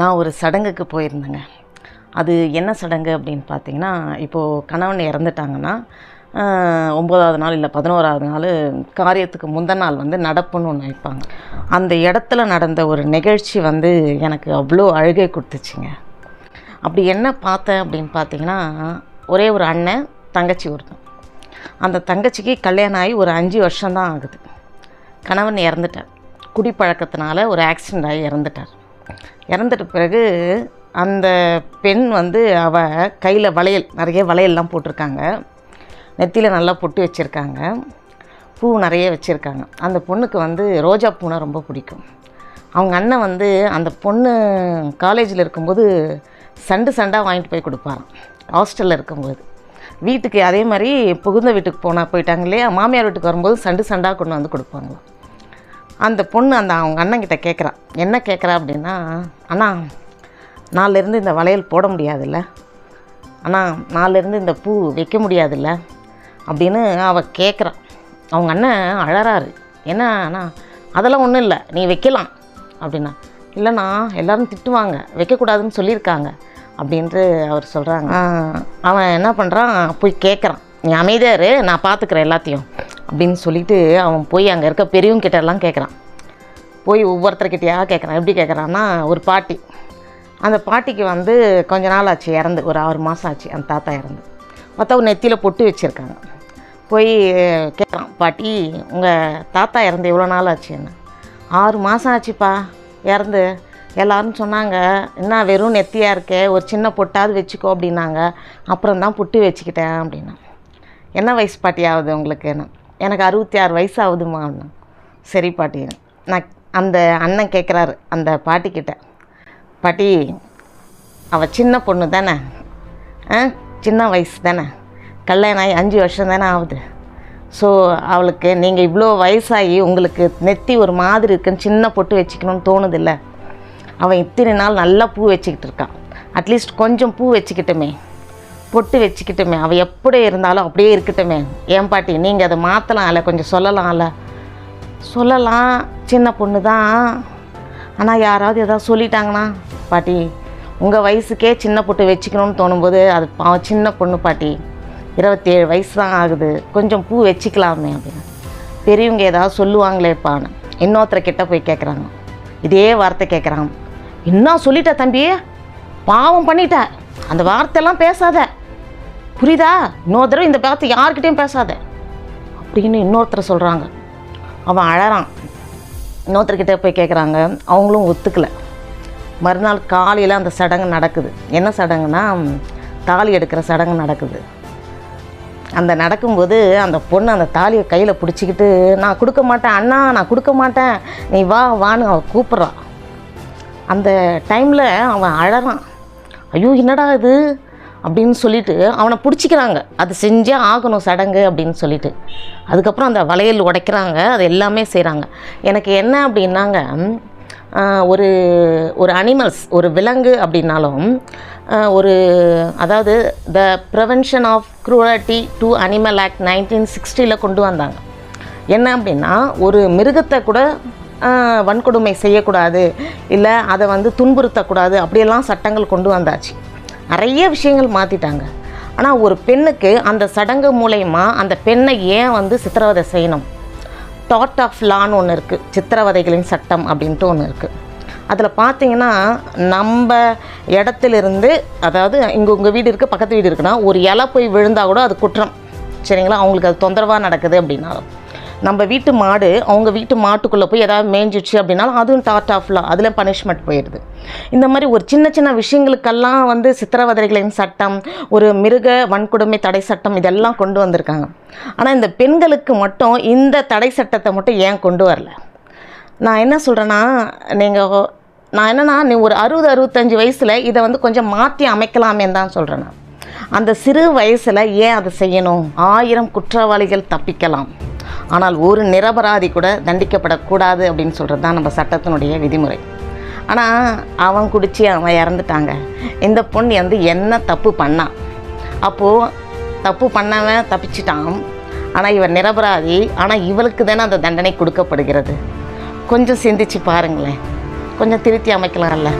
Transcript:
நான் ஒரு சடங்குக்கு போயிருந்தேங்க. அது என்ன சடங்கு அப்படின்னு பார்த்தீங்கன்னா இப்போது கணவன் இறந்துட்டாங்கன்னா ஒம்பதாவது ஒம்போதாவது நாள் இல்லை பதினோராவது நாள் காரியத்துக்கு முந்தின நாள் வந்து நடப்புன்னு ஒன்று வைப்பாங்க. அந்த இடத்துல நடந்த ஒரு நிகழ்ச்சி வந்து எனக்கு அவ்வளோ அழுகை கொடுத்துச்சிங்க. அப்படி என்ன பார்த்தேன் அப்படின்னு பார்த்தீங்கன்னா ஒரே ஒரு அண்ணன் தங்கச்சி ஒருத்தன். அந்த தங்கச்சிக்கு கல்யாணம் ஆகி ஒரு அஞ்சு வருஷம்தான் ஆகுது. கணவன் இறந்துட்டார். குடிப்பழக்கத்தினால ஒரு ஆக்சிடெண்ட் ஆகி இறந்துட்டார். இறந்துட்ட பிறகு அந்த பெண் வந்து அவ கையில் வளையல் நிறைய வளையல்லாம் போட்டிருக்காங்க. நெத்தியில் நல்லா பொட்டு வச்சுருக்காங்க. பூ நிறைய வச்சுருக்காங்க. அந்த பொண்ணுக்கு வந்து ரோஜா பூனா ரொம்ப பிடிக்கும். அவங்க அண்ணன் வந்து அந்த பொண்ணு காலேஜில் இருக்கும்போது சண்டு சண்டாக வாங்கிட்டு போய் கொடுப்பாராம். ஹாஸ்டலில் இருக்கும்போது. வீட்டுக்கு அதே மாதிரி புகுந்த வீட்டுக்கு போனால் போயிட்டாங்க இல்லையா? மாமியார் வீட்டுக்கு வரும்போது சண்டு சண்டாக கொண்டு வந்து கொடுப்பாங்களாம். அந்த பொண்ணு அந்த அவங்க அண்ணங்கிட்ட கேட்குறா என்ன கேட்குறா அப்படின்னா அண்ணா நாளிலேருந்து இந்த வளையல் போட முடியாதுல்ல. அண்ணா நாளிலேருந்து இந்த பூ வைக்க முடியாதுல்ல. அப்படின்னு அவள் கேட்குறான் அவங்க அண்ணன் அழறாரு. என்ன அண்ணா அதெல்லாம் ஒன்றும் இல்லை. நீ வைக்கலாம். அப்படின்னா இல்லைண்ணா எல்லோரும் திட்டுவாங்க. வைக்கக்கூடாதுன்னு சொல்லியிருக்காங்க. அப்படின்ட்டு அவர் சொல்கிறாங்க அவன் என்ன பண்ணுறான் போய் கேட்குறான் நீ அமைதியாரு நான் பார்த்துக்கிறேன் எல்லாத்தையும். அப்படின்னு சொல்லிட்டு அவன் போய் அங்கே இருக்க பெரியவங்க கிட்டலாம் கேட்குறான் போய் ஒவ்வொருத்தர்கிட்டயா கேட்குறான் எப்படி கேட்குறான்னா ஒரு பாட்டி. அந்த பாட்டிக்கு வந்து கொஞ்ச நாள் ஆச்சு இறந்து. ஒரு ஆறு மாதம் ஆச்சு அந்த தாத்தா இறந்து. பார்த்தா ஒரு நெத்தியில் பொட்டு வச்சுருக்காங்க. போய் கேட்குறான் பாட்டி உங்கள் தாத்தா இறந்து எவ்வளோ நாள் ஆச்சு என்ன? ஆறு மாதம் ஆச்சுப்பா இறந்து. எல்லாரும் சொன்னாங்க என்ன வெறும் நெத்தியாக இருக்கே ஒரு சின்ன பொட்டாவது வச்சுக்கோ அப்படின்னாங்க. அப்புறம் தான் புட்டு வச்சுக்கிட்டேன் அப்படின்னா. என்ன வயசு பாட்டி ஆகுது உங்களுக்கு? என்ன எனக்கு அறுபத்தி ஆறு வயசு ஆகுதுமா அண்ணா. சரி பாட்டி நான் அந்த அண்ணன் கேட்குறாரு அந்த பாட்டிக்கிட்ட. பாட்டி அவள் சின்ன பொண்ணு தானே? ஆ சின்ன வயசு தானே? கல்யாணம் ஆகி அஞ்சு வருஷம் தானே ஆகுது. ஸோ அவளுக்கு நீங்கள் இவ்வளோ வயசாகி உங்களுக்கு நெத்தி ஒரு மாதிரி இருக்குன்னு சின்ன பொட்டு வச்சுக்கணும்னு தோணுதில்ல? அவன் இத்தனை நாள் நல்லா பூ வச்சுக்கிட்டு இருக்கான் அட்லீஸ்ட் கொஞ்சம் பூ வச்சுக்கிட்டுமே. பொட்டு வச்சுக்கிட்டுமே அவள் எப்படி இருந்தாலும் அப்படியே இருக்கட்டுமே. ஏன் பாட்டி நீங்கள் அதை மாற்றலாம்ல கொஞ்சம் சொல்லலாம்ல சொல்லலாம் சின்ன பொண்ணு தான். ஆனால் யாராவது எதாவது சொல்லிட்டாங்கண்ணா பாட்டி உங்கள் வயசுக்கே சின்ன பொட்டு வச்சுக்கணும்னு தோணும்போது அது பாவம் சின்ன பொண்ணு பாட்டி. இருபத்தேழு வயசு தான் ஆகுது. கொஞ்சம் பூ வச்சுக்கலாமே அப்படின்னு. பெரியவங்க ஏதாவது சொல்லுவாங்களேப்பான்னு. இன்னொருத்தர் கிட்ட போய் கேட்குறாங்க இதே வார்த்தை கேட்குறாங்க என்ன சொல்லிட்ட தம்பி? பாவம் பண்ணிட்ட. அந்த வார்த்தையெல்லாம் பேசாத. புரியுதா? இன்னொரு தடவை இந்த பக்கத்தை யார்கிட்டயும் பேசாத. அப்படின்னு இன்னொருத்தர் சொல்கிறாங்க அவன் அழறான். இன்னொருத்தர்கிட்ட போய் கேட்குறாங்க அவங்களும் ஒத்துக்கலை. மறுநாள் காலையில் அந்த சடங்கு நடக்குது. என்ன சடங்குனா தாலி எடுக்கிற சடங்கு நடக்குது. அந்த நடக்கும்போது அந்த பொண்ணு அந்த தாலியை கையில் பிடிச்சிக்கிட்டு நான் கொடுக்க மாட்டேன் அண்ணா நான் கொடுக்க மாட்டேன். நீ வா வான்னு அவன் கூப்பிட்றான் அந்த டைமில் அவன் அழறான். ஐயோ என்னடா இது? அப்படின்னு சொல்லிட்டு அவனை பிடிச்சிக்கிறாங்க. அது செஞ்சே ஆகணும் சடங்கு அப்படின்னு சொல்லிட்டு. அதுக்கப்புறம் அந்த வளையல் உடைக்கிறாங்க. அது எல்லாமே செய்கிறாங்க எனக்கு என்ன அப்படின்னாங்க ஒரு ஒரு அனிமல்ஸ் ஒரு விலங்கு அப்படின்னாலும் ஒரு அதாவது the prevention of cruelty to animal act nineteen சிக்ஸ்டியில் கொண்டு வந்தாங்க. என்ன அப்படின்னா ஒரு மிருகத்தை கூட வன்கொடுமை செய்யக்கூடாது. இல்லை அதை வந்து துன்புறுத்தக்கூடாது. அப்படியெல்லாம் சட்டங்கள் கொண்டு வந்தாச்சு. நிறைய விஷயங்கள் மாற்றிட்டாங்க ஆனால் ஒரு பெண்ணுக்கு அந்த சடங்கு மூலயமா அந்த பெண்ணை ஏன் வந்து சித்திரவதை செய்யணும்? டாட் ஆஃப் லான்னு ஒன்று இருக்குது சித்திரவதைகளின் சட்டம் அப்படின்ட்டு ஒன்று இருக்குது அதில் பார்த்தீங்கன்னா நம்ம இடத்துலேருந்து அதாவது இங்கே உங்கள் வீடு இருக்குது பக்கத்து வீடு இருக்குன்னா ஒரு இலை போய் விழுந்தால் கூட அது குற்றம். சரிங்களா? அவங்களுக்கு அது தொந்தரவாக நடக்குது அப்படின்னாலும். நம்ம வீட்டு மாடு அவங்க வீட்டு மாட்டுக்குள்ளே போய் ஏதாவது மேய்ஞ்சிச்சு அப்படின்னாலும் அதுவும் தாட் ஆஃப் லா அதில் பனிஷ்மெண்ட் போயிடுது. இந்த மாதிரி ஒரு சின்ன சின்ன விஷயங்களுக்கெல்லாம் வந்து சித்திரவதைகளின் சட்டம் ஒரு மிருக வன்கொடுமை தடை சட்டம் இதெல்லாம் கொண்டு வந்திருக்காங்க. ஆனால் இந்த பெண்களுக்கு மட்டும் இந்த தடை சட்டத்தை மட்டும் ஏன் கொண்டு வரல? நான் என்ன சொல்கிறேன்னா நீங்கள் நான் என்னன்னா நீ ஒரு அறுபது அறுபத்தஞ்சு வயசில் இதை வந்து கொஞ்சம் மாற்றி அமைக்கலாமேன்னு தான் சொல்கிறேன் நான். அந்த சிறு வயசில் ஏன் அதை செய்யணும்? ஆயிரம் குற்றவாளிகள் தப்பிக்கலாம். ஆனால் ஒரு நிரபராதி கூட தண்டிக்கப்படக்கூடாது அப்படின்னு சொல்கிறது தான் நம்ம சட்டத்தினுடைய விதிமுறை. ஆனால் அவன் குடித்து அவன் இறந்துட்டாங்க. இந்த பொண்ணு வந்து என்ன தப்பு பண்ணான் அப்போது தப்பு பண்ணவன் தப்பிச்சிட்டான். ஆனால் இவன் நிரபராதி. ஆனால் இவளுக்கு தானே அந்த தண்டனை கொடுக்கப்படுகிறது. கொஞ்சம் சிந்திச்சு பாருங்களேன். கொஞ்சம் திருத்தி அமைக்கலாம்ல.